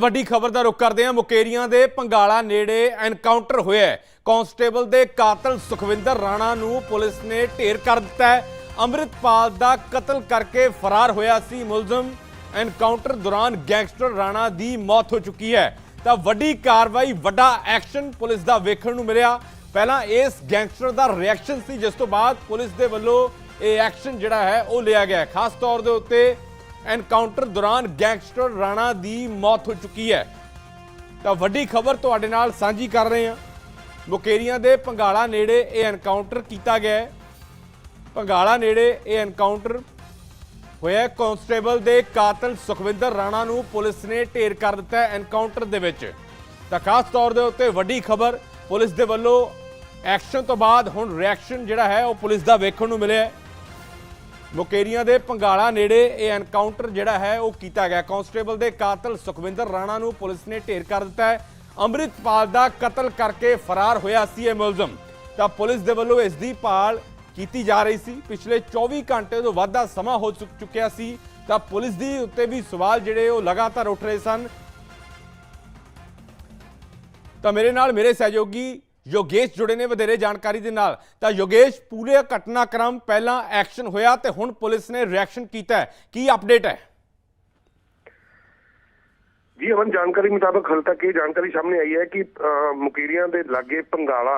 ਵੱਡੀ ਖਬਰ ਦਾ ਰੁਖ ਕਰਦੇ ਹਾਂ। ਮੁਕੇਰੀਆਂ ਦੇ ਪੰਗਾਲਾ ਨੇੜੇ ਐਨਕਾਊਂਟਰ ਹੋਇਆ ਹੈ। ਕਾਂਸਟੇਬਲ ਦੇ ਕਾਤਲ ਸੁਖਵਿੰਦਰ ਰਾਣਾ ਨੂੰ ਪੁਲਿਸ ਨੇ ਢੇਰ ਕਰ ਦਿੱਤਾ ਹੈ। ਅੰਮ੍ਰਿਤਪਾਲ ਦਾ ਕਤਲ ਕਰਕੇ ਫਰਾਰ ਹੋਇਆ ਸੀ ਮੁਲਜ਼ਮ। ਐਨਕਾਊਂਟਰ ਦੌਰਾਨ ਗੈਂਗਸਟਰ ਰਾਣਾ ਦੀ ਮੌਤ ਹੋ ਚੁੱਕੀ ਹੈ। ਤਾਂ ਵੱਡੀ ਕਾਰਵਾਈ, ਵੱਡਾ ਐਕਸ਼ਨ ਪੁਲਿਸ ਦਾ ਵੇਖਣ ਨੂੰ ਮਿਲਿਆ। ਪਹਿਲਾਂ ਇਸ ਗੈਂਗਸਟਰ ਦਾ ਰਿਐਕਸ਼ਨ ਸੀ, ਜਿਸ ਤੋਂ ਬਾਅਦ ਪੁਲਿਸ ਦੇ ਵੱਲੋਂ ਇਹ ਐਕਸ਼ਨ ਜਿਹੜਾ ਹੈ, ਉਹ ਲਿਆ ਗਿਆ ਖਾਸ ਤੌਰ ਦੇ ਉੱਤੇ ਐਨਕਾਊਂਟਰ ਦੌਰਾਨ ਗੈਂਗਸਟਰ ਰਾਣਾ ਦੀ ਮੌਤ ਹੋ ਚੁੱਕੀ ਹੈ। ਤਾਂ ਵੱਡੀ ਖਬਰ ਤੁਹਾਡੇ ਨਾਲ ਸਾਂਝੀ ਕਰ ਰਹੇ ਹਾਂ। ਮੁਕੇਰੀਆਂ ਦੇ ਪੰਗਾਲਾ ਨੇੜੇ ਇਹ ਐਨਕਾਊਂਟਰ ਕੀਤਾ ਗਿਆ ਹੈ। ਪੰਗਾਲਾ ਨੇੜੇ ਇਹ ਐਨਕਾਊਂਟਰ ਹੋਇਆ ਹੈ। ਕਾਂਸਟੇਬਲ ਦੇ ਕਾਤਲ ਸੁਖਵਿੰਦਰ ਰਾਣਾ ਨੂੰ ਪੁਲਿਸ ਨੇ ਢੇਰ ਕਰ ਦਿੱਤਾ ਐਨਕਾਊਂਟਰ ਦੇ ਵਿੱਚ। ਤਾਂ ਖਾਸ ਤੌਰ ਦੇ ਉੱਤੇ ਵੱਡੀ ਖਬਰ ਪੁਲਿਸ ਦੇ ਵੱਲੋਂ ਐਕਸ਼ਨ ਤੋਂ ਬਾਅਦ ਹੁਣ ਰਿਐਕਸ਼ਨ ਜਿਹੜਾ ਹੈ ਉਹ ਪੁਲਿਸ ਦਾ ਵੇਖਣ ਨੂੰ ਮਿਲਿਆ ਮੁਕੇਰੀਆਂ ਦੇ ਪੰਗਾਲਾ ਨੇੜੇ ਇਹ ਐਨਕਾਊਂਟਰ ਜਿਹੜਾ ਹੈ ਉਹ ਕੀਤਾ ਗਿਆ। ਕਾਂਸਟੇਬਲ ਦੇ ਕਾਤਲ ਸੁਖਵਿੰਦਰ ਰਾਣਾ ਨੂੰ ਪੁਲਿਸ ਨੇ ਢੇਰ ਕਰ ਦਿੱਤਾ ਹੈ। ਅੰਮ੍ਰਿਤਪਾਲ ਦਾ ਕਤਲ ਕਰਕੇ ਫਰਾਰ ਹੋਇਆ ਸੀ ਇਹ ਮੁਲਜ਼ਮ। ਤਾਂ ਪੁਲਿਸ ਦੇ ਵੱਲੋਂ ਇਸ ਦੀ ਭਾਲ ਕੀਤੀ ਜਾ ਰਹੀ ਸੀ। ਪਿਛਲੇ 24 ਘੰਟੇ ਤੋਂ ਵੱਧ ਦਾ ਸਮਾਂ ਹੋ ਚੁੱਕ- ਚੁੱਕਿਆ ਸੀ। ਤਾਂ ਪੁਲਿਸ ਦੀ ਉੱਤੇ ਵੀ ਸਵਾਲ ਜਿਹੜੇ ਉਹ ਲਗਾਤਾਰ ਉੱਠ ਰਹੇ ਸਨ। ਤਾਂ ਮੇਰੇ ਨਾਲ ਮੇਰੇ ਸਹਿਯੋਗੀ ਯੋਗੇਸ਼ ਜੁੜੇ ਨੇ ਵਧੇਰੇ ਜਾਣਕਾਰੀ ਦੇ ਨਾਲ। ਤਾਂ ਯੋਗੇਸ਼ ਪੂਰੇ ਘਟਨਾਕ੍ਰਮ ਪਹਿਲਾਂ ਐਕਸ਼ਨ ਹੋਇਆ ਤੇ ਹੁਣ ਪੁਲਿਸ ਨੇ ਰਿਐਕਸ਼ਨ ਕੀਤਾ ਕੀ ਅਪਡੇਟ ਹੈ? ਜੀ ਅਮਨ ਜਾਣਕਾਰੀ ਮੁਤਾਬਕ ਹਾਲ ਤੱਕ ਇਹ ਜਾਣਕਾਰੀ ਸਾਹਮਣੇ ਆਈ ਹੈ ਕਿ ਮੁਕੇਰੀਆਂ ਦੇ ਲਾਗੇ ਪੰਗਾਲਾ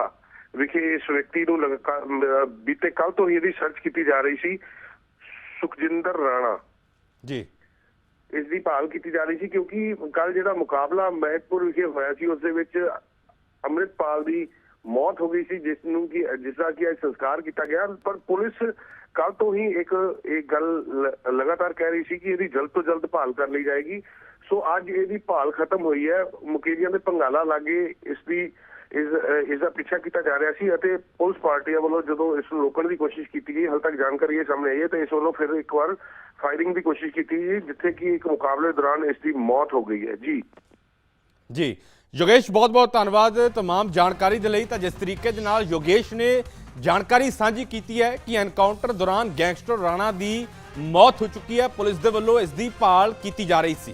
ਵਿਖੇ ਇਸ ਵਿਅਕਤੀ ਨੂੰ ਬੀਤੇ ਕੱਲ ਤੋਂ ਹੀ ਇਹਦੀ ਸਰਚ ਕੀਤੀ ਜਾ ਰਹੀ ਸੀ। ਸੁਖਜਿੰਦਰ ਰਾਣਾ। ਜੀ। ਇਸ ਦੀ ਭਾਲ ਕੀਤੀ ਜਾ ਰਹੀ ਸੀ ਕਿਉਂਕਿ ਕੱਲ ਜਿਹੜਾ ਮੁਕਾਬਲਾ ਮਹਿਤਪੁਰ ਵਿਖੇ ਹੋਇਆ ਸੀ ਉਸ ਦੇ ਵਿੱਚ ਅੰਮ੍ਰਿਤਪਾਲ ਦੀ ਮੌਤ ਹੋ ਗਈ ਸੀ, ਜਿਸ ਨੂੰ ਕਿ, ਜਿਸ ਦਾ ਕਿ ਅੱਜ ਸੰਸਕਾਰ ਕੀਤਾ ਗਿਆ। ਪਰ ਪੁਲਿਸ ਕੱਲ ਤੋਂ ਹੀ ਇੱਕ, ਇਹ ਗੱਲ ਲਗਾਤਾਰ ਕਹਿ ਰਹੀ ਸੀ ਕਿ ਇਹਦੀ ਜਲਦ ਤੋਂ ਜਲਦ ਭਾਲ ਕਰ ਲਈ ਜਾਏਗੀ। ਸੋ ਅੱਜ ਇਹਦੀ ਭਾਲ ਖਤਮ ਹੋਈ ਹੈ। ਮੁਕੇਰੀਆਂ ਦੇ ਪੰਗਾਲਾ ਲਾਗੇ ਇਸ ਦੀ, ਇਸ ਇਸ ਦਾ ਪਿੱਛਾ ਕੀਤਾ ਜਾ ਰਿਹਾ ਸੀ ਅਤੇ ਪੁਲਿਸ ਪਾਰਟੀਆਂ ਵੱਲੋਂ ਜਦੋਂ ਇਸ ਨੂੰ ਰੋਕਣ ਦੀ ਕੋਸ਼ਿਸ਼ ਕੀਤੀ ਗਈ, ਹਾਲ ਤੱਕ ਜਾਣਕਾਰੀ ਇਹ ਸਾਹਮਣੇ ਆਈ ਹੈ ਤੇ ਇਸ ਵੱਲੋਂ ਫਿਰ ਇੱਕ ਵਾਰ ਫਾਇਰਿੰਗ ਦੀ ਕੋਸ਼ਿਸ਼ ਕੀਤੀ ਗਈ, ਜਿੱਥੇ ਕਿ ਇੱਕ ਮੁਕਾਬਲੇ ਦੌਰਾਨ ਇਸ ਦੀ ਮੌਤ ਹੋ ਗਈ ਹੈ। ਜੀ। ਜੀ। ਯੋਗੇਸ਼ ਬਹੁਤ ਬਹੁਤ ਧੰਨਵਾਦ तमाम ਜਾਣਕਾਰੀ ਦੇ ਲਈ ਤਾਂ ਜਿਸ ਤਰੀਕੇ ਦੇ ਨਾਲ ਯੋਗੇਸ਼ ਨੇ ਜਾਣਕਾਰੀ ਸਾਂਝੀ ਕੀਤੀ ਹੈ ਕਿ ਐਨਕਾਊਂਟਰ ਦੌਰਾਨ ਗੈਂਗਸਟਰ ਰਾਣਾ ਦੀ ਮੌਤ ਹੋ ਚੁੱਕੀ ਹੈ ਪੁਲਿਸ ਦੇ ਵੱਲੋਂ ਇਸ ਦੀ ਭਾਲ ਕੀਤੀ ਜਾ ਰਹੀ ਸੀ